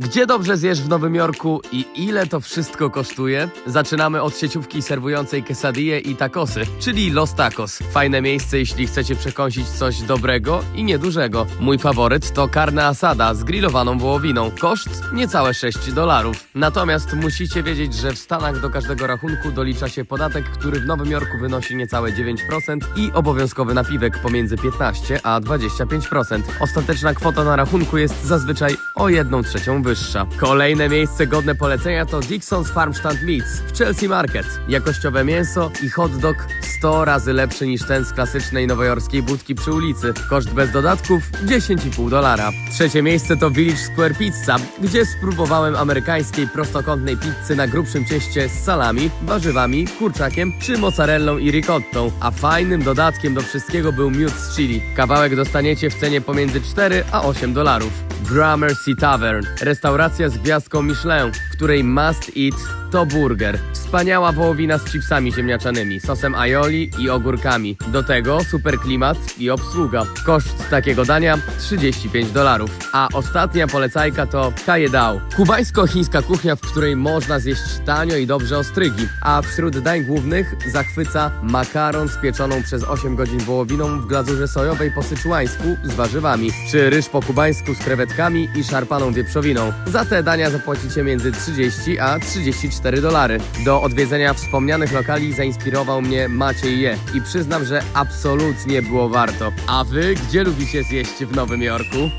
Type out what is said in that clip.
Gdzie dobrze zjesz w Nowym Jorku i ile to wszystko kosztuje? Zaczynamy od sieciówki serwującej quesadille i tacosy, czyli Los Tacos. Fajne miejsce, jeśli chcecie przekąsić coś dobrego i niedużego. Mój faworyt to carne asada z grillowaną wołowiną. Koszt niecałe 6 dolarów. Natomiast musicie wiedzieć, że w Stanach do każdego rachunku dolicza się podatek, który w Nowym Jorku wynosi niecałe 9% i obowiązkowy napiwek pomiędzy 15 a 25%. Ostateczna kwota na rachunku jest zazwyczaj o 1 trzecią wyższa. Kolejne miejsce godne polecenia to Dixon's Farmstand Meats w Chelsea Market. Jakościowe mięso i hot dog 100 razy lepszy niż ten z klasycznej nowojorskiej budki przy ulicy. Koszt bez dodatków 10,5 dolara. Trzecie miejsce to Village Square Pizza, gdzie spróbowałem amerykańskiej prostokątnej pizzy na grubszym cieście z salami, warzywami, kurczakiem czy mozzarellą i ricottą, a fajnym dodatkiem do wszystkiego był miód z chili. Kawałek dostaniecie w cenie pomiędzy 4 a 8 dolarów. Gramercy Tavern, restauracja z gwiazdką Michelin, w której must eat to burger. Wspaniała wołowina z chipsami ziemniaczanymi, sosem aioli i ogórkami. Do tego super klimat i obsługa. Koszt takiego dania 35 dolarów. A ostatnia polecajka to Kajedao. Kubańsko-chińska kuchnia, w której można zjeść tanio i dobrze ostrygi. A wśród dań głównych zachwyca makaron z pieczoną przez 8 godzin wołowiną w glazurze sojowej po syczuańsku z warzywami. Czy ryż po kubańsku z krewetkami i szarpaną wieprzowiną. Za te dania zapłacicie między 30 a 34 dolary. Do odwiedzenia wspomnianych lokali zainspirował mnie Maciej Je i przyznam, że absolutnie było warto. A wy gdzie lubicie zjeść w Nowym Jorku?